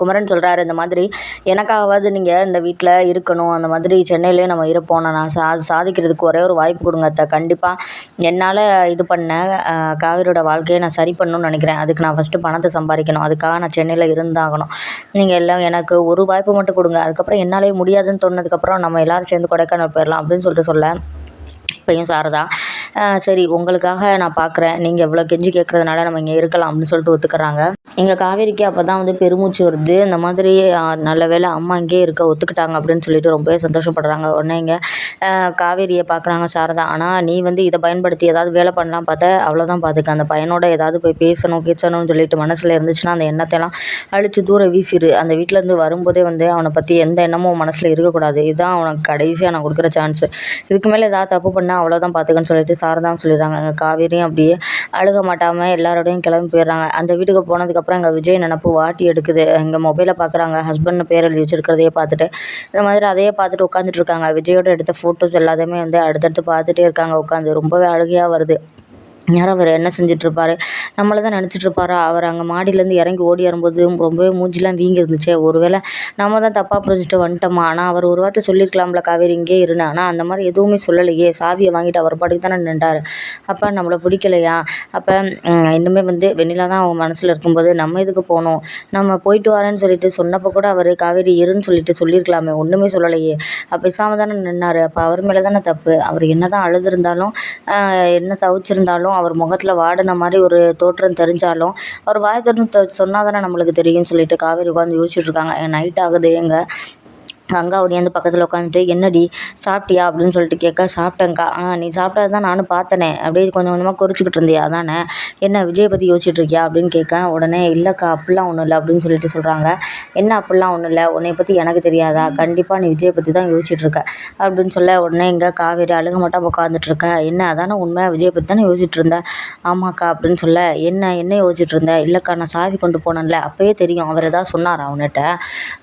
குமரன் சொல்கிறாரு இந்த மாதிரி எனக்காகவாவது நீங்கள் இந்த வீட்டில் இருக்கணும் அந்த மாதிரி சென்னையிலே நம்ம இருப்போம். நான் சா சாதிக்கிறதுக்கு ஒரே ஒரு வாய்ப்பு கொடுங்க அத்தை. கண்டிப்பாக என்னால் இது பண்ண காவிரியோட வாழ்க்கையை நான் சரி பண்ணணும்னு நினைக்கிறேன். அதுக்கு நான் ஃபஸ்ட்டு பணத்தை சம்பாதிக்கணும். அதுக்காக நான் சென்னையில் இருந்தாகணும். நீங்கள் எல்லாம் எனக்கு ஒரு வாய்ப்பு மட்டும் கொடுங்க. அதுக்கப்புறம் என்னாலே முடியாதுன்னு தோணுனதுக்கப்புறம் நம்ம எல்லோரும் சேர்ந்து கொடைக்கானல் போயிடலாம் அப்படின்னு சொல்லிட்டு சொல்ல இப்பயும் சாரதா சரி உங்களுக்காக நான் பார்க்குறேன் நீங்கள் இவ்வளோ கெஞ்சி கேட்குறதுனால நம்ம இங்கே இருக்கலாம் அப்படின்னு சொல்லிட்டு ஒத்துக்கிறாங்க. எங்கள் காவேரிக்கு அப்போ தான் வந்து பெருமூச்சு வருது. இந்த மாதிரி நல்ல வேளை அம்மா இங்கேயே இருக்க ஒத்துக்கிட்டாங்க அப்படின்னு சொல்லிட்டு ரொம்பவே சந்தோஷப்படுறாங்க. உடனே இங்கே காவேரியை பார்க்குறாங்க சாரதா. ஆனால் நீ வந்து இதை பயன்படுத்தி ஏதாவது வேலை பண்ணலாம் பார்த்தா? அவ்வளோதான் பார்த்துக்க அந்த பையனோட ஏதாவது போய் பேசணும் கீச்சணும்னு சொல்லிட்டு மனசில் இருந்துச்சுன்னா அந்த எண்ணத்தைலாம் அழித்து தூர வீசிடு அந்த வீட்டிலேருந்து வரும்போதே வந்து அவனை பற்றி எந்த எண்ணமும் மனசில் இருக்கக்கூடாது. இதுதான் அவனுக்கு கடைசியாக நான் கொடுக்குற சான்ஸு இதுக்கு மேலே ஏதாவது தப்பு பண்ணால் அவ்வளோதான் பார்த்துக்கன்னு சொல்லிட்டு சாரதான்னு சொல்லிடுறாங்க. எங்கள் காவேரியும் அப்படியே அழுக மாட்டாமல் எல்லாரோடையும் கிளம்பி போயிடுறாங்க. அந்த வீட்டுக்கு போனதுக்கு அதுக்கப்புறம் எங்கள் விஜய் நினப்பு வாட்டி எடுக்குது. எங்கள் மொபைலை பார்க்குறாங்க ஹஸ்பண்ட் பேர் எழுதி வச்சிருக்கிறதையே பார்த்துட்டு. இந்த மாதிரி அதையே பார்த்துட்டு உட்காந்துட்டு இருக்காங்க. விஜயோட எடுத்த ஃபோட்டோஸ் எல்லாத்தையுமே வந்து அடுத்தடுத்து பார்த்துட்டே இருக்காங்க. உட்காந்து ரொம்பவே அழுகையாக வருது. யாரோ அவர் என்ன செஞ்சிட்ருப்பார்? நம்மளை தான் நினச்சிட்ருப்பாரா? அவர் அங்கே மாடியிலேருந்து இறங்கி ஓடி வரும்போது ரொம்பவே மூஞ்சிலாம் வீங்கி இருந்துச்சே ஒருவேளை நம்ம தான் தப்பாக புரிஞ்சுட்டு வந்துட்டோமா? ஆனால் அவர் ஒரு வார்த்தை சொல்லியிருக்கலாம்ல காவேரி இங்கே இருன்னு. ஆனால் அந்த மாதிரி எதுவுமே சொல்லலையே. சாவியை வாங்கிட்டு அவர் பாட்டுக்கு தானே நின்றார். அப்போ நம்மளை பிடிக்கலையா? அப்போ இன்னுமே வந்து வெண்ணிலா தான் அவங்க மனசில் இருக்கும்போது நம்ம இதுக்கு போகணும்? நம்ம போயிட்டு வரேன்னு சொல்லிட்டு சொன்னப்போ கூட அவர் காவேரி இருன்னு சொல்லிட்டு சொல்லியிருக்கலாமே. ஒன்றுமே சொல்லலையே. அப்போ பேசாமல் தானே நின்னார். அப்போ அவர் மேலே தானே தப்பு. அவர் என்ன தான் அழுதுருந்தாலும் என்ன தவிச்சிருந்தாலும் அவர் முகத்தில் வாடின மாதிரி ஒரு தோற்றம் தெரிஞ்சாலும் அவர் வாய் திறந்து சொன்னால் தானே நம்மளுக்கு தெரியும்னு சொல்லிட்டு காவேரி உட்காந்து யோசிச்சுட்ருக்காங்க நைட் ஆகுது எங்கே? கங்கா ஒடியாந்து பக்கத்தில் உட்காந்துட்டு என்னடி சாப்பிட்டியா? அப்படின்னு சொல்லிட்டு கேட்க சாப்பிட்டேங்க்கா ஆ நீ சாப்பிட்டது தான் நானும் பார்த்தனே. அப்படியே கொஞ்சம் கொஞ்சமாக குறிச்சிக்கிட்டு இருந்தியா அதானே? என்ன விஜயை பற்றி யோசிச்சுட்டு இருக்கியா? அப்படின்னு கேட்க உடனே இல்லைக்கா அப்படிலாம் ஒன்றும் இல்லை அப்படின்னு சொல்லிட்டு சொல்கிறாங்க என்ன அப்படிலாம் ஒன்றும் இல்லை உன்னை பற்றி எனக்கு தெரியாதா? கண்டிப்பாக நீ விஜயை பற்றி தான் யோசிச்சுட்டு இருக்க. அப்படின்னு சொல்ல உடனே இங்கே காவேரி அழுக மட்டும் உட்காந்துட்டு இருக்க. என்ன அதானே உண்மை? விஜயை பற்றி தானே யோசிச்சுட்டு இருந்தேன் ஆமாக்கா அப்படின்னு சொல்ல என்ன என்ன யோசிச்சுட்டு இருந்தேன் இல்லைக்கா நான் சாவி கொண்டு போனேன்ல அப்போயே தெரியும். அவர் ஏதாவது சொன்னாரா அவன்கிட்ட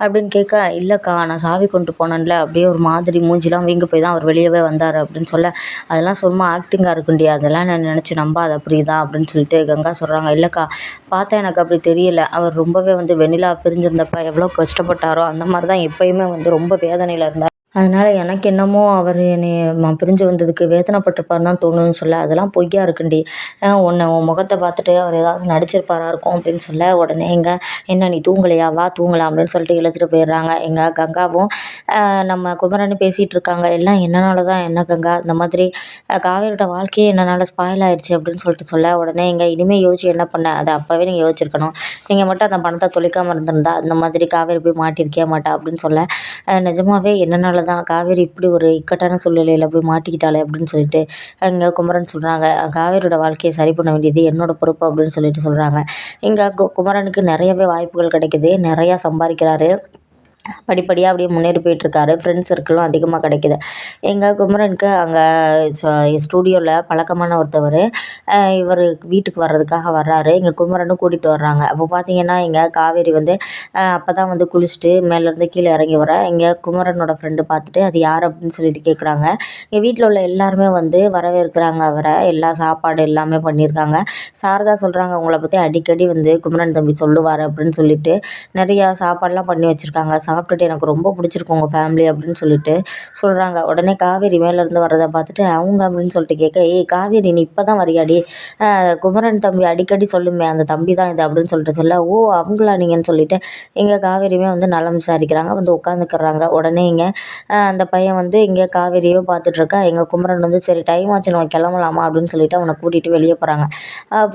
அப்படின்னு கேட்க இல்லைக்கா நான் சாவி கொண்டு போனேன்ல அப்படியே ஒரு மாதிரி மூஞ்சிலாம் வீங்கி போய் தான் அவர் வெளியவே வந்தார் அப்படின்னு சொல்ல அதெல்லாம் சும்மா ஆக்டிங்காக இருக்குண்டியா அதெல்லாம் நான் நினச்சி நம்பாத புரியுதா அப்படின்னு சொல்லிட்டு கங்கா சொல்கிறாங்க இல்லைக்கா பார்த்தா எனக்கு அப்படி தெரியல. அவர் ரொம்பவே வந்து வெண்ணிலா பிரிஞ்சிருந்தப்ப எவ்வளோ கஷ்டப்பட்டாரோ அந்த மாதிரி தான் எப்பயுமே வந்து ரொம்ப வேதனையில் இருந்தார். அதனால் எனக்கு என்னமோ அவர் என்னை நான் பிரிஞ்சு வந்ததுக்கு வேதனைப்பட்டிருப்பாருன்னு தான் தோணுன்னு சொல்ல. அதெல்லாம் பொய்யா இருக்குண்டி. உன்னை உன் முகத்தை பார்த்துட்டு அவர் ஏதாவது நடிச்சிருப்பாரா இருக்கும் அப்படின்னு சொல்ல. உடனே எங்கள் என்ன நீ தூங்கலையா? வா தூங்கலாம் அப்படின்னு சொல்லிட்டு இழுத்துட்டு போயிடுறாங்க. எங்கள் கங்காவும் நம்ம குமரன் பேசிகிட்டு இருக்காங்க எல்லாம் என்னனால தான் என்ன கங்கா? இந்த மாதிரி காவேரியோட வாழ்க்கையே என்னனால ஸ்பாயில் ஆயிடுச்சு அப்படின்னு சொல்லிட்டு சொல்ல. உடனே எங்கள் இனிமேல் யோசிச்சு என்ன பண்ண? அதை அப்போவே நீங்கள் யோசிச்சிருக்கணும். நீங்கள் மட்டும் அந்த பணத்தை தொலைக்காமல் இருந்திருந்தா இந்த மாதிரி காவேரி போய் மாட்டியிருக்கே மாட்டா அப்படின்னு சொல்ல. நிஜமாவே என்னனால தான் காவேரி இப்படி ஒரு இக்கட்டான சூழ்நிலையில் போய் மாட்டிக்கிட்டாளே அப்படின்னு சொல்லிட்டு இங்கே குமரன் சொல்கிறாங்க காவேரியோட வாழ்க்கையை சரி பண்ண வேண்டியது என்னோட பொறுப்பு அப்படின்னு சொல்லிட்டு சொல்கிறாங்க இங்கே குமரனுக்கு நிறையவே வாய்ப்புகள் கிடைக்குது. நிறையா சம்பாதிக்கிறாரு. படிப்படியாக அப்படியே முன்னேறி போயிட்டுருக்காரு. ஃப்ரெண்ட்ஸ் சர்க்கிளும் அதிகமாக கிடைக்குது. எங்கள் குமரனுக்கு அங்கே ஸ்டூடியோவில் பழக்கமான ஒருத்தவர். இவர் வீட்டுக்கு வர்றதுக்காக வர்றாரு. எங்கள் குமரனும் கூட்டிகிட்டு வர்றாங்க. அப்போ பார்த்தீங்கன்னா எங்கள் காவேரி வந்து அப்போ தான் வந்து குளிச்சுட்டு மேலேருந்து கீழே இறங்கி வர இங்கே குமரனோட ஃப்ரெண்டு பார்த்துட்டு அது யார்? அப்படின்னு சொல்லிட்டு கேட்குறாங்க எங்கள் வீட்டில் உள்ள எல்லாருமே வந்து வரவேற்கிறாங்க அவரை. எல்லா சாப்பாடு எல்லாமே பண்ணியிருக்காங்க. சாரதா சொல்கிறாங்க உங்களை பற்றி அடிக்கடி வந்து குமரன் தம்பி சொல்லுவார் அப்படின்னு சொல்லிட்டு நிறையா சாப்பாடுலாம் பண்ணி வச்சுருக்காங்க. சாப்பிட்டுட்டு எனக்கு ரொம்ப பிடிச்சிருக்கு உங்கள் ஃபேமிலி அப்படின்னு சொல்லிட்டு. சொல்கிறாங்க உடனே காவேரி மேலேருந்து வர்றதை பார்த்துட்டு அவங்க அப்படின்னு சொல்லிட்டு கேட்க ஏய் காவேரி நீ இப்போ தான் வரியாடி குமரன் தம்பி அடிக்கடி சொல்லுமே அந்த தம்பி தான் இது அப்படின்னு சொல்லிட்டு சொல்ல ஓ அவங்களா நீங்கன்னு சொல்லிட்டு இங்கே காவேரியுமே வந்து நலம் விசாரிக்கிறாங்க வந்து உட்காந்துக்கிறாங்க உடனே இங்கே அந்த பையன் வந்து இங்கே காவேரியை பார்த்துட்ருக்கா எங்கள் குமரன் வந்து சரி டைம் ஆச்சு நம்ம கிளம்பலாமா? அப்படின்னு சொல்லிட்டு அவனை கூட்டிகிட்டு வெளியே போகிறாங்க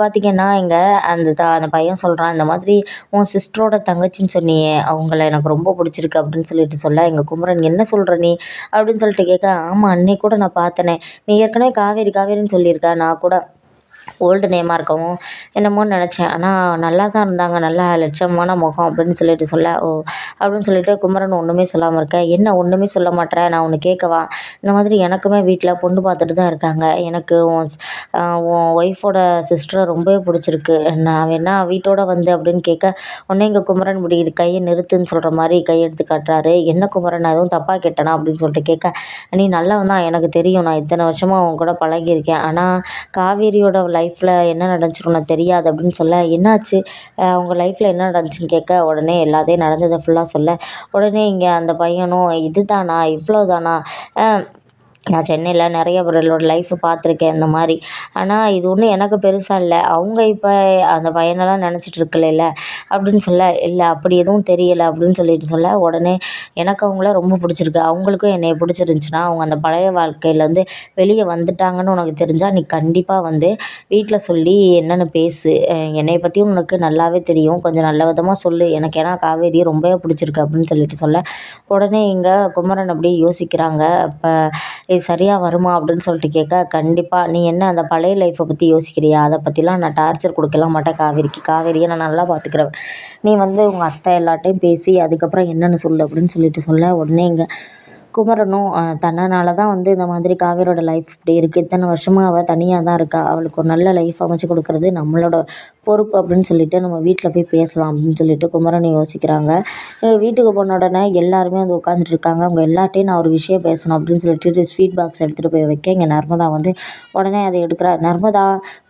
பார்த்தீங்கன்னா இங்கே அந்த த அந்த பையன் சொல்கிறான் இந்த மாதிரி உன் சிஸ்டரோட தங்கச்சின்னு சொன்னியே அவங்கள எனக்கு ரொம்ப பிடிச்சி பிடிச்சிருக்கு அப்படின்னு சொல்லிட்டு சொல்ல எங்கள் குமரன் என்ன சொல்கிற நீ? அப்படின்னு சொல்லிட்டு கேட்க ஆமாம் அன்னைக்கு கூட நான் பார்த்தனே. நீ ஏற்கனவே காவேரி காவேரின்னு சொல்லியிருக்கா. நான் கூட ஓல்டு நேமாக இருக்கவும் என்னமோன்னு நினச்சேன். ஆனால் நல்லா தான் இருந்தாங்க. நல்லா லட்சணமான முகம் அப்படின்னு சொல்லிட்டு சொல்ல ஓ அப்படின்னு சொல்லிட்டு குமரன் ஒன்றுமே சொல்லாமல் இருக்க. என்ன ஒன்றுமே சொல்ல மாட்டேற நான் ஒன்று கேட்கவா இந்த மாதிரி எனக்குமே வீட்டில் பொண்ணு பார்த்துட்டு தான் இருக்காங்க. எனக்கு உன் உன் ஒய்ஃபோட சிஸ்டரை ரொம்பவே பிடிச்சிருக்கு. நான் வேணா வீட்டோட வந்து அப்படின்னு கேட்க உடனே இங்கே குமரன் இப்படி கையை நிறுத்துன்னு சொல்கிற மாதிரி கையெடுத்து காட்டுறாரு. என்ன குமரன் எதுவும் தப்பாக கேட்டேனா? அப்படின்னு சொல்லிட்டு கேட்க நீ நல்லவன் தான். எனக்கு தெரியும். நான் இத்தனை வருஷமாக அவங்க கூட பழகியிருக்கேன். ஆனால் காவேரியோட லைஃப்பில் என்ன நடந்துச்சுன்னு உனக்கு தெரியாது அப்படின்னு சொல்ல என்னாச்சு? அவங்க லைஃப்பில் என்ன நடந்துச்சுன்னு கேட்க உடனே எல்லாத்தையும் நடந்ததை ஃபுல்லாக சொல்ல. உடனே இங்கே அந்த பையனும் இது தானா இவ்வளோ தானா நான் சென்னையில் நிறைய பேரோட லைஃப்பை பார்த்துருக்கேன் இந்த மாதிரி. ஆனால் இது ஒன்றும் எனக்கு பெருசாக இல்லை. அவங்க இப்போ அந்த பையனெல்லாம் நினச்சிட்டு இருக்கலைல. அப்படின்னு சொல்ல இல்லை அப்படி எதுவும் தெரியலை அப்படின்னு சொல்லிட்டு சொல்ல உடனே எனக்கு அவங்கள ரொம்ப பிடிச்சிருக்கு. அவங்களுக்கும் என்னை பிடிச்சிருந்துச்சின்னா அவங்க அந்த பழைய வாழ்க்கையிலேருந்து வெளியே வந்துட்டாங்கன்னு உனக்கு தெரிஞ்சால் நீ கண்டிப்பாக வந்து வீட்டில் சொல்லி என்னென்னு பேசு. என்னை பற்றியும் உனக்கு நல்லாவே தெரியும். கொஞ்சம் நல்ல விதமாக சொல்லு. எனக்கு ஏன்னா காவேரியை ரொம்பவே பிடிச்சிருக்கு அப்படின்னு சொல்லிட்டு சொல்ல உடனே இங்கே குமரன் அப்படியே யோசிக்கிறாங்க. இப்போ இது சரியாக வருமா அப்படின்னு சொல்லிட்டு கேட்க கண்டிப்பாக நீ என்ன அந்த பழைய லைஃப்பை பற்றி யோசிக்கிறியா? அதை பற்றிலாம் நான் டார்ச்சர் கொடுக்கலாம் மாட்டேன் காவேரிக்கு. காவேரியை நான் நல்லா பார்த்துக்கிறேன் நீ வந்து உங்கள் அத்தை எல்லாட்டையும் பேசி அதுக்கப்புறம் என்னென்னு சொல்லு அப்படின்னு சொல்லிட்டு சொல்ல உடனே இங்கே குமரனும் தன்னனால தான் வந்து இந்த மாதிரி காவேரியோட லைஃப் இப்படி இருக்குது இத்தனை வருஷமாக அவள் தனியாக தான் இருக்கா. அவளுக்கு ஒரு நல்ல லைஃப் அமைச்சு கொடுக்குறது நம்மளோட பொறுப்பு அப்படின்னு சொல்லிட்டு நம்ம வீட்டில் போய் பேசலாம் அப்படின்னு சொல்லிட்டு குமரன் யோசிக்கிறாங்க. வீட்டுக்கு போன உடனே எல்லாருமே வந்து உட்காந்துட்டு இருக்காங்க. அவங்க எல்லாட்டையும் நான் ஒரு விஷயம் பேசணும் அப்படின்னு சொல்லிட்டு ஸ்வீட் பாக்ஸ் எடுத்துகிட்டு போய் வைக்க இங்கே நர்மதா வந்து உடனே அதை எடுக்கிறா. நர்மதா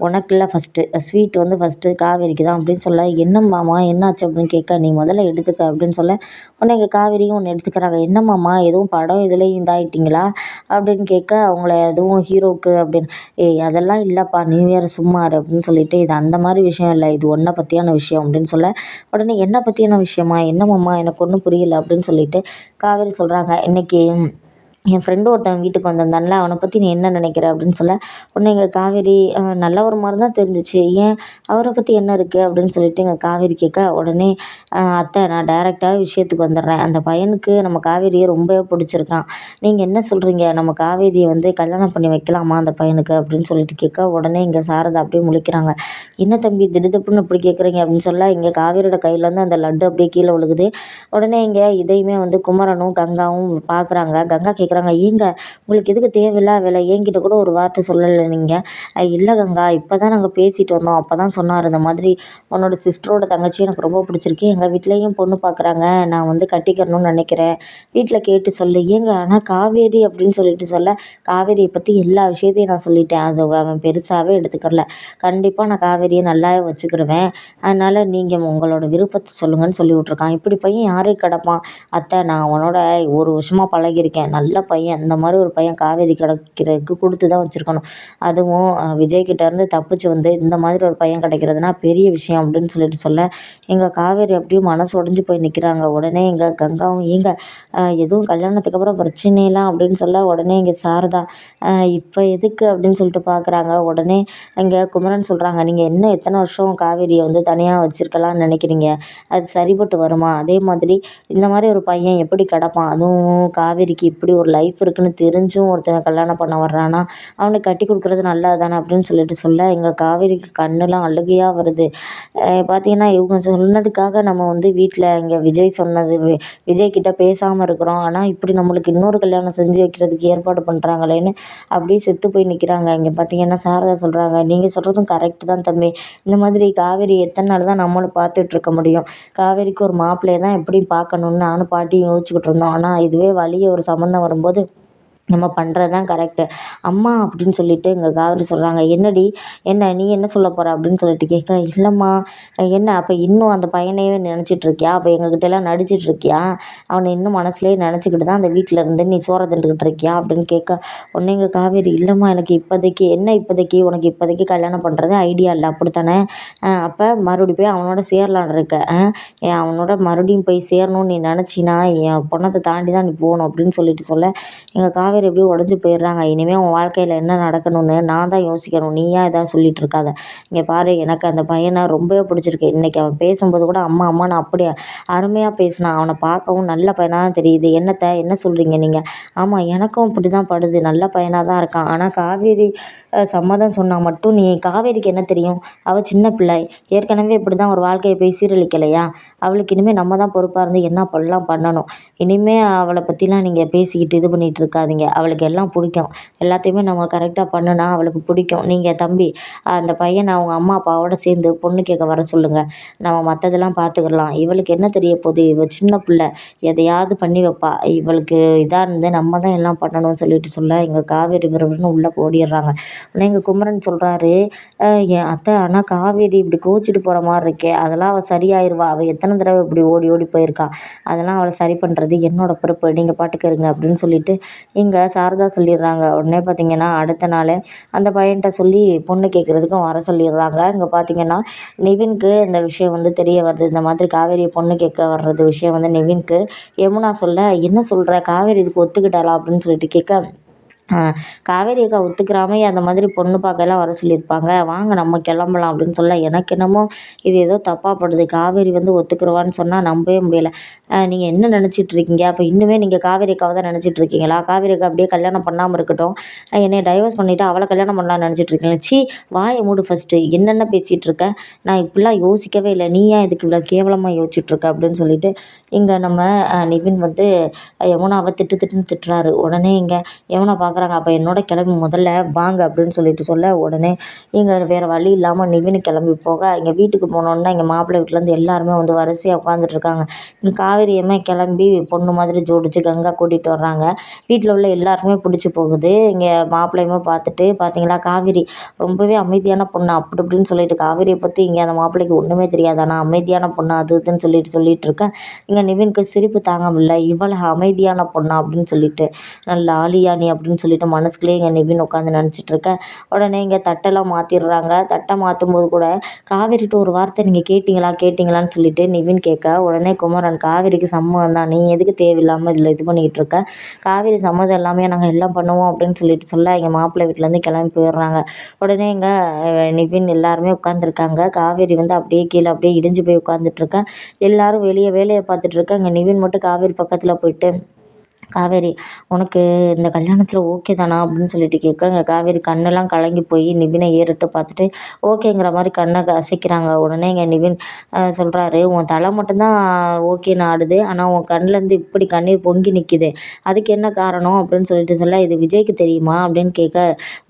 உனக்கு இல்லை ஃபஸ்ட்டு ஸ்வீட் வந்து ஃபஸ்ட்டு காவேரிக்கு தான் அப்படின்னு சொல்ல என்னம்மாமா என்னாச்சு? அப்படின்னு கேட்க நீ முதல்ல எடுத்துக்க அப்படின்னு சொல்ல உடனே இங்கே காவேரியும் ஒன்று எடுத்துக்கிறாங்க. என்னம்மாமா எதுவும் படம் இதுலேயும் இதாகிட்டிங்களா அப்படின்னு கேட்க அவங்கள எதுவும் ஹீரோவுக்கு அப்படின்னு ஏய் அதெல்லாம் இல்லைப்பா நீ வேறு சும்மாரு அப்படின்னு சொல்லிட்டு இது அந்த மாதிரி விஷயம் இல்லை. இது ஒன்றை பற்றியான விஷயம் அப்படின்னு சொல்ல உடனே என்னை பற்றியான விஷயமா என்னம்மா எனக்கு ஒன்றும் புரியல அப்படின்னு சொல்லிட்டு காவேரி சொல்கிறாங்க இன்றைக்கி என் ஃப்ரெண்டு ஒருத்தன் வீட்டுக்கு வந்திருந்தான்ல அவனை பற்றி நீ என்ன நினைக்கிற அப்படின்னு சொல்ல உடனே எங்கள் காவேரி நல்லவர் மாதிரி தான் தெரிஞ்சிச்சு. ஏன் அவரை பற்றி என்ன இருக்குது அப்படின்னு சொல்லிட்டு எங்கள் காவேரி கேட்க உடனே அத்தை நான் டைரெக்டாக விஷயத்துக்கு வந்துடுறேன். அந்த பையனுக்கு நம்ம காவேரியை ரொம்பவே பிடிச்சிருக்கான். நீங்கள் என்ன சொல்கிறீங்க நம்ம காவேரியை வந்து கல்யாணம் பண்ணி வைக்கலாமா அந்த பையனுக்கு? அப்படின்னு சொல்லிட்டு கேட்க உடனே இங்கே சாரதா அப்படியே முழிக்கிறாங்க. என்ன தம்பி திடுதப்புன்னு இப்படி கேட்குறீங்க? அப்படின்னு சொல்ல இங்கே காவேரியோட கையிலேருந்து அந்த லட்டு அப்படியே கீழே விழுகுது. உடனே இங்கே இதையுமே வந்து குமரனும் கங்காவும் பார்க்குறாங்க கங்கா கேட்க கேட்குறாங்க ஏங்க உங்களுக்கு எதுக்கு தேவையில்லா வேலை? என்கிட்ட கூட ஒரு வார்த்தை சொல்லலை நீங்கள் இல்லை கங்கா இப்போ தான் நாங்கள் பேசிட்டு வந்தோம். அப்போ தான் சொன்னார் இந்த மாதிரி உன்னோட சிஸ்டரோட தங்கச்சி எனக்கு ரொம்ப பிடிச்சிருக்கு. எங்கள் வீட்லேயும் பொண்ணு பார்க்குறாங்க நான் வந்து கட்டிக்கிறணும்னு நினைக்கிறேன். வீட்டில் கேட்டு சொல்லு. ஏங்க ஆனால் காவேரி அப்படின்னு சொல்லிட்டு சொல்ல காவேரியை பற்றி எல்லா விஷயத்தையும் நான் சொல்லிட்டேன். அது அவன் பெருசாகவே எடுத்துக்கல கண்டிப்பாக நான் காவேரியை நல்லா வச்சுக்கிடுவேன். அதனால் நீங்கள் உங்களோட விருப்பத்தை சொல்லுங்கன்னு சொல்லி விட்ருக்கான் இப்படி பையன் யாரையும் கிடப்பான்? அத்தை நான் உன்னோட ஒரு வருஷமாக பழகியிருக்கேன். நல்ல பையன் இந்த மாதிரி ஒரு பையன் காவேரி கிடைக்கிறதுக்கு கொடுத்து தான் வச்சுருக்கணும். அதுவும் விஜய் கிட்டேருந்து தப்பிச்சு வந்து இந்த மாதிரி ஒரு பையன் கிடைக்கிறதுனா பெரிய விஷயம் அப்படின்னு சொல்லிட்டு சொல்ல எங்கள் காவேரி அப்படியே மனசு உடஞ்சி போய் நிற்கிறாங்க உடனே எங்கள் கங்காவும் ஏங்க எதுவும் கல்யாணத்துக்கு அப்புறம் பிரச்சனைலாம் அப்படின்னு சொல்ல உடனே இங்கே சாரதா இப்போ எதுக்கு? அப்படின்னு சொல்லிட்டு பார்க்குறாங்க உடனே இங்கே குமரன் சொல்கிறாங்க நீங்கள் இன்னும் எத்தனை வருஷம் காவேரியை வந்து தனியாக வச்சுருக்கலாம்னு நினைக்கிறீங்க? அது சரிப்பட்டு வருமா? அதே மாதிரி இந்த மாதிரி ஒரு பையன் எப்படி கிடப்பான்? அதுவும் காவேரிக்கு இப்படி ஒரு லைஃப் இருக்குதுன்னு தெரிஞ்சும் ஒருத்தன் கல்யாணம் பண்ண வர்றான்னா அவனுக்கு கட்டி கொடுக்குறது நல்லது தானே அப்படின்னு சொல்லிட்டு சொல்ல எங்கள் காவேரிக்கு கண்ணெலாம் அழுகையாக வருது. பார்த்தீங்கன்னா இவங்க சொன்னதுக்காக நம்ம வந்து வீட்டில் இங்கே விஜய் சொன்னது விஜய் கிட்ட பேசாமல் இருக்கிறோம். ஆனால் இப்படி நம்மளுக்கு இன்னொரு கல்யாணம் செஞ்சு வைக்கிறதுக்கு ஏற்பாடு பண்ணுறாங்களேன்னு அப்படியே செத்து போய் நிற்கிறாங்க இங்கே பார்த்தீங்கன்னா சாரதா சொல்கிறாங்க நீங்கள் சொல்கிறதும் கரெக்டு தான் தம்பி. இந்த மாதிரி காவேரி எத்தனை நாள் தான் நம்மளும் பார்த்துட்ருக்க முடியும். காவேரிக்கு ஒரு மாப்பிள்ளையை தான் எப்படி பார்க்கணுன்னு நானும் பாட்டியும் யோசிச்சுக்கிட்டு இருந்தோம். ஆனால் இதுவே வழியே ஒரு சம்மந்தம் வரும்போது போது நம்ம பண்ணுறது தான் கரெக்டு அம்மா அப்படின்னு சொல்லிட்டு எங்கள் காவேரி சொல்கிறாங்க என்னடி? என்ன நீ என்ன சொல்ல போகிற அப்படின்னு சொல்லிட்டு கேட்க இல்லைம்மா என்ன அப்போ இன்னும் அந்த பையனையே நினச்சிட்ருக்கியா அப்போ எங்ககிட்டலாம் நடிச்சிட்ருக்கியா அவனை இன்னும் மனசுலேயே நினச்சிக்கிட்டு தான் அந்த வீட்டில் இருந்து நீ சோற தின்றுக்கிட்டு இருக்கியா? அப்படின்னு கேட்க உடனே எங்கள் காவேரி இல்லைம்மா எனக்கு இப்போதைக்கு என்ன இப்போதைக்கு? உனக்கு இப்போதைக்கு கல்யாணம் பண்ணுறது ஐடியா இல்லை அப்படித்தானே? அப்போ மறுபடி போய் அவனோட சேரலான் இருக்க. அவனோட மறுபடியும் போய் சேரணும்னு நீ நினச்சின்னா என் பொண்ணத்தை தாண்டி தான் நீ போகணும் அப்படின்னு சொல்லிட்டு சொல்ல எங்கள் காவேரி பேர் எப்படியோ உடஞ்சி போயிடுறாங்க. இனிமேல் உன் வாழ்க்கையில் என்ன நடக்கணும்னு நான் தான் யோசிக்கணும். நீயா ஏதாவது சொல்லிட்டு இருக்காத. இங்கே பாரு எனக்கு அந்த பையனை ரொம்பவே பிடிச்சிருக்கு. இன்றைக்கி அவன் பேசும்போது கூட அம்மா அம்மா நான் அப்படி அருமையாக பேசினான் அவனை பார்க்கவும் நல்ல பையனாக தான் தெரியுது. என்னத்தை என்ன சொல்கிறீங்க நீங்கள் ஆமாம் எனக்கும் அப்படி தான் படுது. நல்ல பையனாக தான் இருக்கான். ஆனால் காவேரி சம்மதம் சொன்னால் மட்டும் நீ காவேரிக்கு என்ன தெரியும்? அவள் சின்ன பிள்ளை. ஏற்கனவே இப்படி தான் ஒரு வாழ்க்கையை போய் சீரழிக்கலையா? அவளுக்கு இனிமேல் நம்ம தான் பொறுப்பாக இருந்து என்ன பண்ணலாம் பண்ணணும்? இனிமேல் அவளை பற்றிலாம் நீங்கள் பேசிக்கிட்டு இது பண்ணிகிட்டு இருக்காதீங்க. அவளுக்கு எல்லாம் பிடிக்கும். எல்லாத்தையுமே நம்ம கரெக்டாக பண்ணுனா அவளுக்கு பிடிக்கும். நீங்கள் தம்பி அந்த பையனை அவங்க அம்மா அப்பாவோட சேர்ந்து பொண்ணு கேட்க வர சொல்லுங்கள் நம்ம மற்றதெல்லாம் பார்த்துக்கலாம் இவளுக்கு என்ன தெரிய போகுது? இவள் சின்ன பிள்ளை. எதையாவது பண்ணி வைப்பா. இவளுக்கு இதாக இருந்து நம்ம தான் எல்லாம் பண்ணணும்னு சொல்லிட்டு சொல்ல எங்கள் காவேரி விறுவிறுன்னு உள்ளே ஓடிடுறாங்க. ஆனால் எங்கள் குமரன் சொல்கிறாரு என் அத்தை ஆனால் காவேரி இப்படி கோச்சிட்டு போகிற மாதிரி இருக்கே அதெல்லாம் அவள் சரியாயிருவா அவள் எத்தனை தடவை இப்படி ஓடி ஓடி போயிருக்கா அதெல்லாம் அவளை சரி பண்ணுறது என்னோடய பொறுப்பு நீங்கள் பாட்டுக்கு இருங்க அப்படின்னு சொல்லிட்டு இங்கே சாரதா சொல்லிடுறாங்க. உடனே பார்த்தீங்கன்னா அடுத்த நாள் அந்த பையன்கிட்ட சொல்லி பொண்ணு கேட்குறதுக்கும் வர சொல்லிடுறாங்க. இங்கே பார்த்தீங்கன்னா நிவின்க்கு இந்த விஷயம் வந்து தெரிய வருது. இந்த மாதிரி காவேரியை பொண்ணு கேட்க வர்றது விஷயம் வந்து நிவின்க்கு யமுனா சொல்ல என்ன சொல்கிற காவேரி இதுக்கு ஒத்துக்கிட்டாளா? அப்படின்னு சொல்லிட்டு கேட்க காவேரி அக்கா ஒத்துக்கிறாம அந்த மாதிரி பொண்ணு பார்க்கலாம் வர சொல்லியிருப்பாங்க. வாங்க நம்ம கிளம்பலாம் அப்படின்னு சொல்ல எனக்கு என்னமோ இது ஏதோ தப்பாக படுது. காவேரி வந்து ஒத்துக்கிறவான்னு சொன்னால் நம்பவே முடியல. நீங்கள் என்ன நினச்சிட்டு இருக்கீங்க? அப்போ இன்னுமே நீங்கள் காவேரி அக்காவை தான் நினச்சிட்டு இருக்கீங்களா? காவேரி அக்கா அப்படியே கல்யாணம் பண்ணாமல் இருக்கட்டும். என்னை டைவர்ஸ் பண்ணிவிட்டு அவளை கல்யாணம் பண்ணலாம்னு நினச்சிட்டு இருக்கீங்களா. சி வாயை மூடு ஃபஸ்ட்டு என்னென்ன பேசிகிட்டு இருக்க? நான் இப்படிலாம் யோசிக்கவே இல்லை. நீ ஏன் இதுக்கு இவ்வளோ கேவலமாக யோசிச்சுட்டு இருக்க? அப்படின்னு சொல்லிட்டு இங்கே நம்ம நிவின் வந்து யமுனாவை திட்டு திட்டுன்னு திட்டுறாரு. உடனே இங்கே யமுனா பார்க்குறாங்க அப்போ என்னோட கிளம்பி முதல்ல வாங்க அப்படின்னு சொல்லிட்டு சொல்ல உடனே இங்கே வேறு வழி இல்லாமல் நிவின் கிளம்பி போக. இங்கே வீட்டுக்கு போனோன்னா இங்கே மாப்பிள்ளை வீட்டிலேருந்து எல்லாருமே வந்து வரிசையாக உட்காந்துட்ருக்காங்க இங்கே காவேரியமே கிளம்பி பொண்ணு மாதிரி ஜோடிச்சு கங்கா கூட்டிகிட்டு வர்றாங்க. வீட்டில் உள்ள எல்லாருக்குமே பிடிச்சி போகுது. இங்கே மாப்பிள்ளையுமே பார்த்துட்டு பார்த்தீங்களா காவேரி? ரொம்பவே அமைதியான பொண்ணு. அப்படி இப்படின்னு சொல்லிட்டு காவேரியை பற்றி இங்கே அந்த மாப்பிள்ளைக்கு ஒன்றுமே தெரியாது. ஆனால் அமைதியான பொண்ணு அது இதுன்னு சொல்லிட்டு சொல்லிட்டு இருக்கேன். இங்கே நிவினுக்கு சிரிப்பு தாங்க முடியல. இவ்வளோ அமைதியான பொண்ணா அப்படின்னு சொல்லிட்டு நல்ல ஆலியானி அப்படின்னு சொல்லிட்டு மனசுக்குள்ளேயே இங்கே நிவின் உட்காந்து நினச்சிட்டு இருக்கேன் உடனே இங்கே தட்டெல்லாம் மாற்றிடுறாங்க தட்டை மாற்றும் போது கூட காவேரிட்டு ஒரு வார்த்தை நீங்கள் கேட்டிங்களா? கேட்டிங்களான்னு சொல்லிட்டு நிவின் கேட்க உடனே குமரன் காவேரிக்கு சம்மதம் தான். நீ எதுக்கு தேவையில்லாமல் இதில் இது பண்ணிக்கிட்டு இருக்க காவேரி சம்மதம் எல்லாமே நாங்கள் எல்லாம் பண்ணுவோம் அப்படின்னு சொல்லிட்டு சொல்ல எங்கள் மாப்பிள்ளை வீட்டிலேருந்து கிளம்பி போயிடுறாங்க. உடனே இங்கே நிவின் எல்லாருமே உட்காந்துருக்காங்க காவேரி வந்து அப்படியே கீழே அப்படியே இடிஞ்சு போய் உட்காந்துட்ருக்கேன் எல்லாரும் வெளியே வேலையை பார்த்துட்ருக்கேன் இங்கே நிவின் மட்டும் காவேரி பக்கத்தில் போயிட்டு காவேரி உனக்கு இந்த கல்யாணத்தில் ஓகே தானா அப்படின்னு சொல்லிட்டு கேட்க காவேரி கண்ணெல்லாம் கலங்கி போய் நிவினை ஏறிட்டு பார்த்துட்டு ஓகேங்கிற மாதிரி கண்ணை அசைக்கிறாங்க உடனே இங்கே நிவின் சொல்கிறாரு உன் தலை மட்டும்தான் ஓகேன்னு ஆடுது. ஆனால் உன் கண்ணிலேருந்து இப்படி கண்ணீர் பொங்கி நிற்கிது அதுக்கு என்ன காரணம்? அப்படின்னு சொல்லிட்டு சொல்ல இது விஜய்க்கு தெரியுமா? அப்படின்னு கேட்க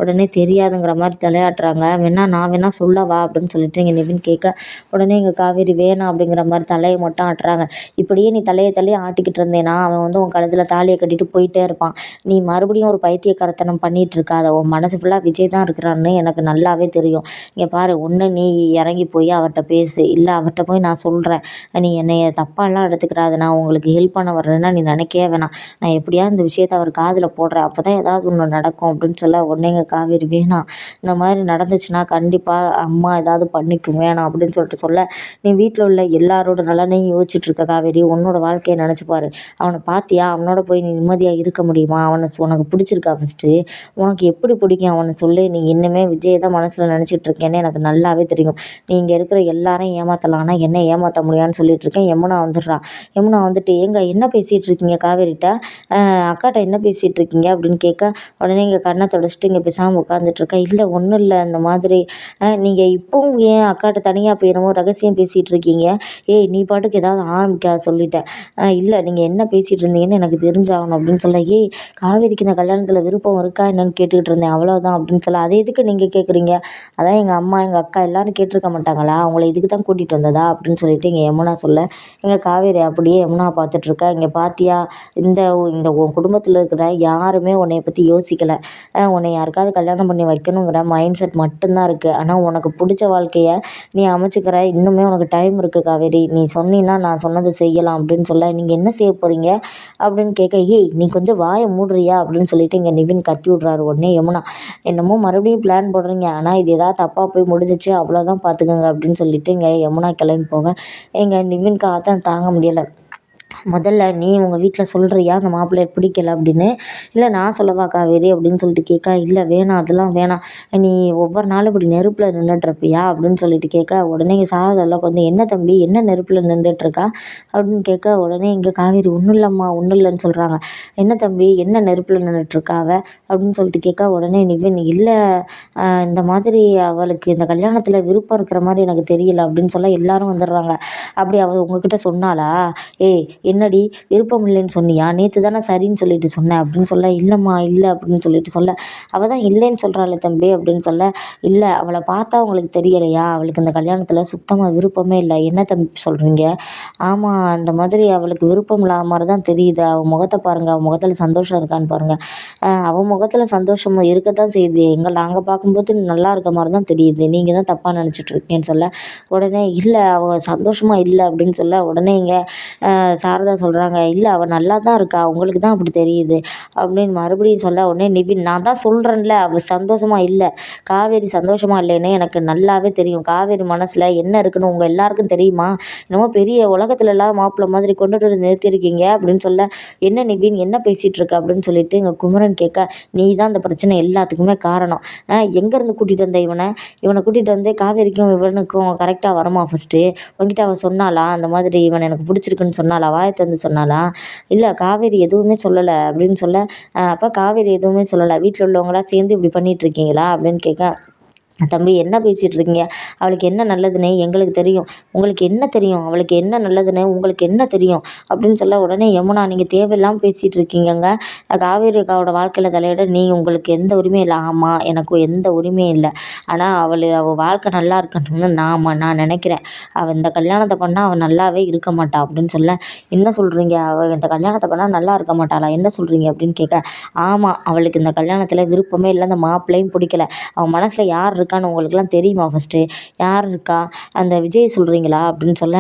உடனே தெரியாதுங்கிற மாதிரி தலையாட்டுறாங்க. வேணா நான் வேணா சொல்லவா? அப்படின்னு சொல்லிட்டு இங்கே நிவின் கேட்க உடனே இங்கே காவேரி வேணாம் அப்படிங்கிற மாதிரி தலையை மட்டும் ஆட்டுறாங்க. இப்படியே நீ தலையை தலையை ஆட்டிக்கிட்டு இருந்தேன்னா அவன் வந்து உன் கழுத்தில் தாலி தாலியை கட்டிட்டு போயிட்டே இருப்பான். நீ மறுபடியும் ஒரு பைத்தியக்காரத்தனம் பண்ணிகிட்டு இருக்காத உன் மனசு ஃபுல்லாக விஜய் தான் இருக்கிறான்னு எனக்கு நல்லாவே தெரியும். இங்கே பாரு ஒன்று நீ இறங்கி போய் அவர்கிட்ட பேசு. இல்லை அவர்கிட்ட போய் நான் சொல்கிறேன் நீ என்னைய தப்பாலாம் எடுத்துக்கிறாது நான் உங்களுக்கு ஹெல்ப் பண்ண வர்றேன்னா நீ நினைக்கவே வேணாம். நான் எப்படியாவது இந்த விஷயத்த அவர் காதில் போடுறேன். அப்போ தான் ஏதாவது ஒன்று நடக்கும் அப்படின்னு சொல்ல உடனே எங்கள் காவேரி வேணாம் இந்த மாதிரி நடந்துச்சுன்னா கண்டிப்பாக அம்மா ஏதாவது பண்ணிக்கும். வேணாம் அப்படின்னு சொல்லிட்டு சொல்ல நீ வீட்டில் உள்ள எல்லாரோட நலனையும் யோசிச்சுட்டு இருக்க காவேரி. உன்னோட வாழ்க்கையை நினச்சிப்பாரு அவனை பார்த்தியா அவனோட போய் நீ நிம்மதியாக இருக்க முடியுமா? அவனை உனக்கு பிடிச்சிருக்கா ஃபஸ்ட்டு உனக்கு எப்படி பிடிக்கும்? அவனை சொல்லு. நீ இன்னுமே விஜயை தான் மனசில் நினச்சிட்டு இருக்கேன்னு எனக்கு நல்லாவே தெரியும். நீ இங்கே இருக்கிற எல்லாரையும் ஏமாற்றலாம் ஆனால் என்ன ஏமாற்ற முடியான்னு சொல்லிட்டு இருக்கேன். யமுனா வந்துடுறா. யமுனா வந்துட்டு ஏங்க என்ன பேசிகிட்டு இருக்கீங்க காவேரிட்ட? அக்காட்ட என்ன பேசிகிட்டு இருக்கீங்க? அப்படின்னு கேட்க உடனே இங்கே கண்ணை தொடச்சிட்டு இங்கே பேசாமல் உட்காந்துட்ருக்கா இல்லை ஒன்றும் இல்லை. அந்த மாதிரி நீங்கள் இப்போவும் ஏன் அக்காட்ட தனியாக போயிடமோ ரகசியம் பேசிகிட்டு இருக்கீங்க. ஏய் நீ பாட்டுக்கு ஏதாவது ஆரம்பிக்க சொல்லிட்டேன். இல்லை நீங்கள் என்ன பேசிகிட்டு இருந்தீங்கன்னு எனக்கு தெரிஞ்ச ஆகணும் அப்படின்னு சொல்ல ஏய் காவேரிக்கு இந்த கல்யாணத்தில் விருப்பம் இருக்கா என்னன்னு கேட்டுக்கிட்டு இருந்தேன். அவ்வளோதான் அப்படின்னு சொல்ல அதை எதுக்கு நீங்கள் கேட்குறீங்க அதான் எங்கள் அம்மா எங்கள் அக்கா எல்லோரும் கேட்டிருக்க மாட்டாங்களா? அவங்கள இதுக்கு தான் கூட்டிகிட்டு வந்ததா? அப்படின்னு சொல்லிட்டு இங்கே யமுனா சொல்ல எங்கள் காவேரி அப்படியே யமுனா பார்த்துட்ருக்கா? இங்கே பார்த்தியா இந்த இந்த உன் குடும்பத்தில் இருக்கிற யாருமே உன்னைய பற்றி யோசிக்கலை. உன்னை யாருக்காவது கல்யாணம் பண்ணி வைக்கணுங்கிற மைண்ட் செட் மட்டும்தான் இருக்குது ஆனால் உனக்கு பிடிச்ச வாழ்க்கையை நீ அமைச்சிக்கிற. இன்னுமே உனக்கு டைம் இருக்குது காவேரி. நீ சொன்னீன்னா நான் சொன்னதை செய்யலாம் அப்படின்னு சொல்ல நீங்கள் என்ன செய்ய போகிறீங்க அப்படின்னு கேட்க ஏய் நீ கொஞ்சம் வாயை மூடுறியா அப்படின்னு சொல்லிட்டு இங்கே நிவின் கத்தி விட்றாரு உடனே யமுனா. என்னமோ மறுபடியும் பிளான் போடுறீங்க. ஆனால் இது ஏதாவது தப்பாக போய் முடிஞ்சிச்சு அவ்வளோதான் பார்த்துக்கோங்க அப்படின்னு சொல்லிட்டு இங்கே யமுனா கிளம்பி போக எங்கள் நிவின் காத்தான் தாங்க முடியலை. முதல்ல நீ உங்கள் வீட்டில் சொல்கிறியா அந்த மாப்பிள்ளைய பிடிக்கல அப்படின்னு. இல்லை நான் சொல்லவா காவேரி அப்படின்னு சொல்லிட்டு கேட்க இல்லை வேணாம் அதெல்லாம் வேணாம். நீ ஒவ்வொரு நாளும் இப்படி நெருப்பில் நின்றுட்டுருப்பியா அப்படின்னு சொல்லிட்டு கேட்க உடனே இங்கே சாரதாலாம் வந்து என்ன தம்பி என்ன நெருப்பில் நின்றுட்டுருக்கா அப்படின்னு கேட்க உடனே இங்கே காவேரி ஒன்றும் இல்லைம்மா ஒன்றும் இல்லைன்னு சொல்கிறாங்க என்ன தம்பி என்ன நெருப்பில் நின்றுட்டுருக்காவ அப்படின்னு சொல்லிட்டு கேட்க உடனே நிவின் இல்லை. இந்த மாதிரி அவளுக்கு இந்த கல்யாணத்தில் விருப்பம் இருக்கிற மாதிரி எனக்கு தெரியல அப்படின்னு சொல்ல எல்லாரும் வந்துடுறாங்க. அப்படி அவள் உங்ககிட்ட சொன்னாளா? ஏய் என்னடி விருப்பம் இல்லைன்னு சொன்னியா? நேற்று தானே சரின்னு சொல்லிட்டு சொன்னேன். அப்படின்னு சொல்ல இல்லைம்மா இல்லை அப்படின்னு சொல்லிட்டு சொல்ல. அவள் தான் இல்லைன்னு சொல்கிறாள் தம்பி அப்படின்னு சொல்ல இல்லை அவளை பார்த்தா உங்களுக்கு தெரியலையா? அவளுக்கு இந்த கல்யாணத்தில் சுத்தமாக விருப்பமே இல்லை. என்ன தம்பி சொல்கிறீங்க ஆமாம் அந்த மாதிரி அவளுக்கு விருப்பம் இல்லாத மாதிரி தான் தெரியுது. அவள் முகத்தை பாருங்கள் அவள் முகத்தில் சந்தோஷம் இருக்கான்னு பாருங்கள் அவள் முகத்தில் சந்தோஷம் இருக்க தான் செய்யுது. எங்கள் நாங்கள் பார்க்கும்போது நல்லா இருக்க மாதிரி தான் தெரியுது. நீங்கள் தான் தப்பாக நினச்சிட்டு இருக்கேன்னு சொல்ல உடனே இல்லை அவள் சந்தோஷமாக இல்லை அப்படின்னு சொல்ல உடனே இங்கே சாரதா சொல்கிறாங்க இல்லை அவள் நல்லா தான் இருக்கா. உங்களுக்கு தான் அப்படி தெரியுது. அப்படின்னு மறுபடியும் சொல்ல உடனே நிவின் நான் தான் சொல்கிறேன்ல அவள் சந்தோஷமாக இல்லை. காவேரி சந்தோஷமாக இல்லைன்னு எனக்கு நல்லாவே தெரியும். காவேரி மனசில் என்ன இருக்குன்னு உங்கள் எல்லாருக்கும் தெரியுமா? என்னமோ பெரிய உலகத்துல இல்லாத மாப்பிள்ளை மாதிரி கொண்டுட்டு வந்து நிறுத்தியிருக்கீங்க அப்படின்னு சொல்ல என்ன நிவின் என்ன பேசிகிட்டு இருக்க அப்படின்னு சொல்லிட்டு எங்கள் குமரன் கேட்க நீ தான் இந்த பிரச்சனை எல்லாத்துக்குமே காரணம். எங்கேருந்து கூட்டிகிட்டு வந்த இவனை? இவனை கூட்டிகிட்டு வந்து காவேரிக்கும் இவனுக்கும் கரெக்டாக வரமா ஃபஸ்ட்டு உங்ககிட்ட அவள் சொன்னாளா? அந்த மாதிரி இவன் எனக்கு பிடிச்சிருக்குன்னு சொன்னாளா? வாயை திறந்து சொன்னாலாம் இல்லை காவேரி எதுவுமே சொல்லலை அப்படின்னு சொல்ல அப்போ காவேரி எதுவுமே சொல்லலை. வீட்டில் உள்ளவங்களாம் சேர்ந்து இப்படி பண்ணிகிட்ருக்கீங்களா அப்படின்னு கேட்க தம்பி என்ன பேசிகிட்டு இருக்கீங்க? அவளுக்கு என்ன நல்லதுன்னு எங்களுக்கு தெரியும். உங்களுக்கு என்ன தெரியும்? அவளுக்கு என்ன நல்லதுன்னு உங்களுக்கு என்ன தெரியும்? அப்படின்னு சொல்ல உடனே யமுனா நீங்கள் தேவையில்லாமல் பேசிகிட்டு இருக்கீங்கங்க. காவேரி அக்காவோட வாழ்க்கையில் தலையிட நீ உங்களுக்கு எந்த உரிமையும் இல்லை. ஆமாம் எனக்கும் எந்த உரிமையும் இல்லை. ஆனால் அவள் அவள் வாழ்க்கை நல்லா இருக்கணும்னு நான் நான் நினைக்கிறேன். அவள் இந்த கல்யாணத்தை பண்ணால் அவள் நல்லாவே இருக்க மாட்டாள் அப்படின்னு சொல்ல என்ன சொல்கிறீங்க அவள் இந்த கல்யாணத்தை பண்ணால் நல்லா இருக்க மாட்டாளா? என்ன சொல்கிறீங்க அப்படின்னு கேட்க ஆமாம் அவளுக்கு இந்த கல்யாணத்தில் விருப்பமே இல்லை. அந்த மாப்பிள்ளையும் பிடிக்கல. அவன் மனசில் யார் இருக்கான்னு உங்களுக்குலாம் தெரியுமா ஃபஸ்ட்டு யார் இருக்கா? அந்த விஜய் சொல்கிறீங்களா அப்படின்னு சொல்ல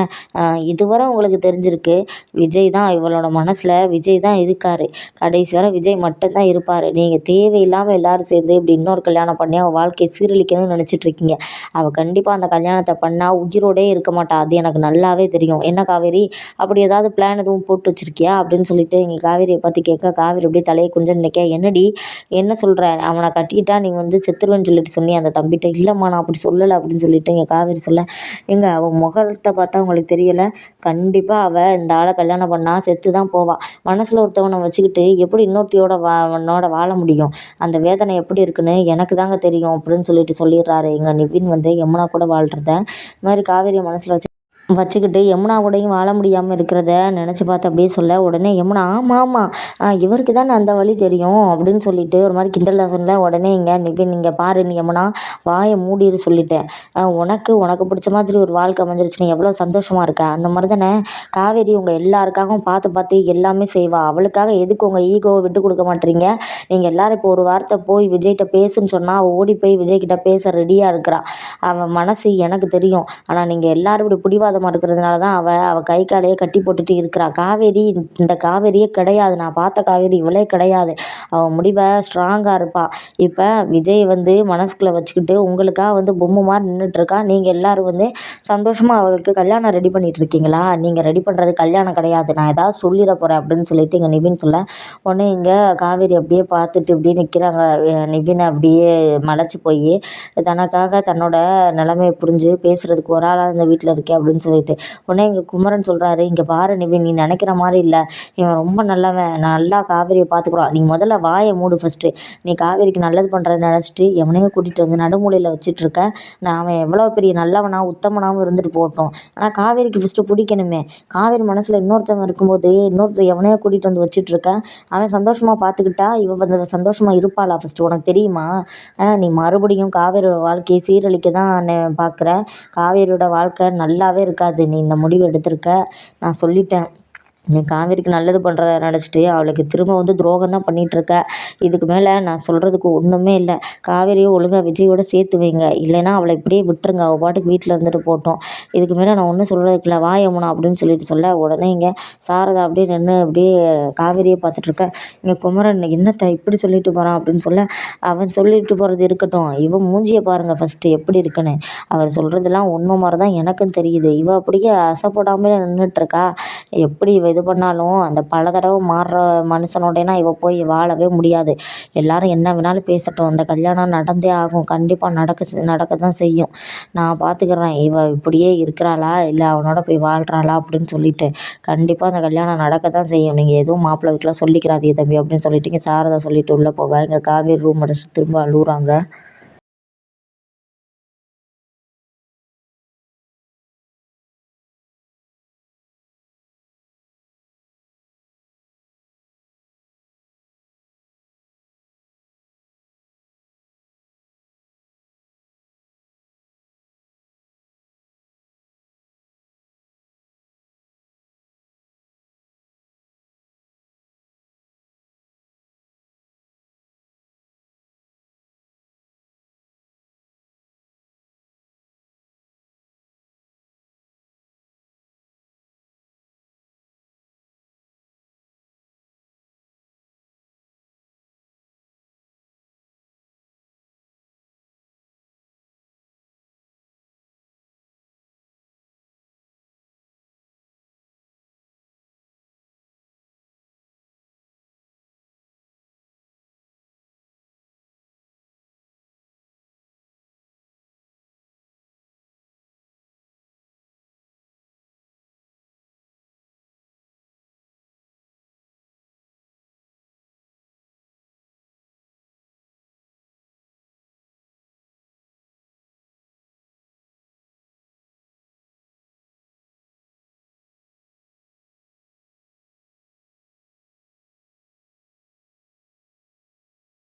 இதுவரை உங்களுக்கு தெரிஞ்சிருக்கு விஜய் தான் இவளோட மனசில் விஜய் தான் இருக்கார். கடைசி வரை விஜய் மட்டும்தான் இருப்பார். நீங்கள் தேவையில்லாமல் எல்லோரும் சேர்ந்து இப்படி இன்னொரு கல்யாணம் பண்ணி அவள் வாழ்க்கையை சீரழிக்கணும்னு நினச்சிட்ருக்கீங்க அவள் கண்டிப்பாக அந்த கல்யாணத்தை பண்ணால் உயிரோடே இருக்க மாட்டா. அது எனக்கு நல்லாவே தெரியும். என்ன காவேரி? அப்படி ஏதாவது பிளான் எதுவும் போட்டு வச்சுருக்கியா? அப்படின்னு சொல்லிட்டு இங்கே காவேரியை பற்றி கேட்க காவேரி அப்படியே தலையை கொஞ்சம் நினைக்க என்னடி? என்ன சொல்கிற அவனை கட்டிக்கிட்டா நீ வந்து செத்துருவேன்னு சொல்லிட்டு சொன்னி அந்த தம்பி. நம்பிட்டேன் இல்லைம்மா நான் அப்படி சொல்லலை அப்படின்னு சொல்லிட்டு எங்கள் காவேரி சொல்ல எங்க அவள் முகத்தை பார்த்தா அவங்களுக்கு தெரியலை. கண்டிப்பாக அவள் இந்த ஆளை கல்யாணம் பண்ணால் செத்து தான் போவாள் மனசில் ஒருத்தவனை வச்சுக்கிட்டு எப்படி இன்னொருத்தியோட வா உன்னோட வாழ முடியும்? அந்த வேதனை எப்படி இருக்குன்னு எனக்கு தாங்க தெரியும் அப்படின்னு சொல்லிட்டு சொல்லிடுறாரு. எங்கள் நிவின் வந்து யமுனா கூட வாழ்கிறத இந்த மாதிரி காவேரியை மனசில் வச்சு வச்சுக்கிட்டு யமுனா கூடயும் வாழ முடியாமல் இருக்கிறத நினச்சி பார்த்து அப்படியே சொல்ல உடனே யமுனா ஆமாம் ஆமாம் இவருக்கு தான் அந்த வழி தெரியும் அப்படின்னு சொல்லிட்டு ஒரு மாதிரி கிண்டலாக சொல்ல உடனே இங்கே நிவின் இங்கே பாரு நீ யமுனா வாயை மூடிடு சொல்லிட்டேன் உனக்கு உனக்கு பிடிச்ச மாதிரி ஒரு வாழ்க்கை வந்துருச்சு நீ எவ்வளோ சந்தோஷமாக இருக்க? அந்த மாதிரி தானே. காவேரி உங்கள் எல்லாருக்காகவும் பார்த்து பார்த்து எல்லாமே செய்வா. அவளுக்காக எதுக்கு உங்கள் ஈகோவை விட்டு கொடுக்க மாட்டீங்க? நீங்கள் எல்லோரும் இப்போ ஒரு வார்த்தை போய் விஜய்கிட்ட பேசுன்னு சொன்னால் அவள் ஓடி போய் விஜய்கிட்ட பேச ரெடியாக இருக்கிறாள் அவன் மனசு எனக்கு தெரியும். ஆனால் நீங்கள் எல்லோரும் இப்படி பிடிவாதம் சந்தோஷமாக தான் அவள் அவள் கை காலையே கட்டி போட்டுட்டு இருக்கிறா. காவேரி இந்த காவேரியே கிடையாது. நான் பார்த்த காவேரி இவளே கிடையாது. அவள் முடிவை ஸ்ட்ராங்காக இருப்பாள் இப்போ விஜய் வந்து மனசுக்குள்ளே வச்சுக்கிட்டு உங்களுக்காக வந்து பொம்மை மாதிரி நின்றுட்டுருக்கா நீங்கள் எல்லோரும் வந்து சந்தோஷமாக அவளுக்கு கல்யாணம் ரெடி பண்ணிகிட்டு இருக்கீங்களா? நீங்கள் ரெடி பண்ணுறது கல்யாணம் கிடையாது. நான் ஏதாவது சொல்லிட போகிறேன் அப்படின்னு சொல்லிட்டு இங்கே நிவின் சொல்ல உடனே இங்கே காவேரி அப்படியே பார்த்துட்டு இப்படியே நிற்கிறாங்க நிவினை அப்படியே மலைச்சி போய் தனக்காக தன்னோட நிலைமையை புரிஞ்சு பேசுகிறதுக்கு ஒரு ஆளாக இந்த வீட்டில் இருக்கே அப்படின்னு அப்படின்னு சொல்லிட்டு. உடனே இங்கே குமரன் சொல்கிறாரு இங்கே பாரு நிவின் நீ நினைக்கிற மாதிரி இல்லை. இவன் ரொம்ப நல்லவன். நல்லா காவேரியை பார்த்துக்குறான் நீ முதல்ல வாயை மூடு ஃபஸ்ட்டு நீ காவேரிக்கு நல்லது பண்ணுறத நினச்சிட்டு எவனையோ கூட்டிகிட்டு வந்து நடுமூலையில் வச்சுட்ருக்க நான் அவன் எவ்வளோ பெரிய நல்லவனாக உத்தமனாகவும் இருந்துட்டு போட்டோம் ஆனால் காவேரிக்கு ஃபஸ்ட்டு பிடிக்கணுமே. காவேரி மனசில் இன்னொருத்தவன் இருக்கும்போது இன்னொருத்தர் எவனையோ கூட்டிகிட்டு வந்து வச்சுட்ருக்க அவன் சந்தோஷமாக பார்த்துக்கிட்டா இவன் வந்து சந்தோஷமாக இருப்பாளா ஃபஸ்ட்டு உனக்கு தெரியுமா? நீ மறுபடியும் காவேரியோட வாழ்க்கையை சீரழிக்க தான் பார்க்குற காவேரியோட வாழ்க்கை நல்லாவே இருக்க இருக்காது. நீ இந்த முடிவு எடுத்திருக்க. நான் சொல்லிட்டேன். காவேரிக்கு நல்லது பண்ணுறத நினச்சிட்டு அவளுக்கு திரும்ப வந்து துரோகம் தான் பண்ணிகிட்ருக்க இதுக்கு மேலே நான் சொல்கிறதுக்கு ஒன்றுமே இல்லை. காவேரியை ஒழுங்காக விஜயோட சேர்த்து வைங்க. இல்லைன்னா அவளை இப்படியே விட்டுருங்க. அவள் பாட்டுக்கு வீட்டில் இருந்துட்டு போட்டோம் இதுக்கு மேலே நான் ஒன்றும் சொல்கிறதுக்கு இல்லை. வா யமுனா அப்படின்னு சொல்லிட்டு சொல்ல உடனே இங்கே சாரதா அப்படியே நின்று அப்படியே காவேரியை பார்த்துட்ருக்க இங்கே குமரன் என்னத்தை இப்படி சொல்லிட்டு போகிறான் அப்படின்னு சொல்ல அவன் சொல்லிட்டு போகிறது இருக்கட்டும். இவன் மூஞ்சியை பாருங்கள் ஃபஸ்ட்டு எப்படி இருக்குன்னு. அவர் சொல்கிறதெல்லாம் உண்மை மாதிரி தான் எனக்கும் தெரியுது. இவள் அப்படியே அசைப்படாமலே நின்றுட்டுருக்கா எப்படி இவ இது பண்ணாலும் அந்த பல தடவை மாறுற மனுஷனோடனா இவள் போய் வாழவே முடியாது. எல்லாரும் என்ன வேணாலும் பேசட்டும். அந்த கல்யாணம் நடந்தே ஆகும். கண்டிப்பாக நடக்க நடக்க தான் செய்யும். நான் பார்த்துக்கிறேன் இவள் இப்படியே இருக்கிறாளா? இல்லை அவனோட போய் வாழ்கிறாளா அப்படின்னு சொல்லிட்டு கண்டிப்பாக அந்த கல்யாணம் நடக்க தான் செய்யும். நீங்கள் எதுவும் மாப்பிள்ளை வீட்டில் சொல்லிக்கிறாதீ தம்பி அப்படின்னு சொல்லிட்டு இங்கே சாரதா சொல்லிட்டு உள்ளே போக இங்கே காவேரி ரூம் அடிச்சு திரும்ப அழுகுறாங்க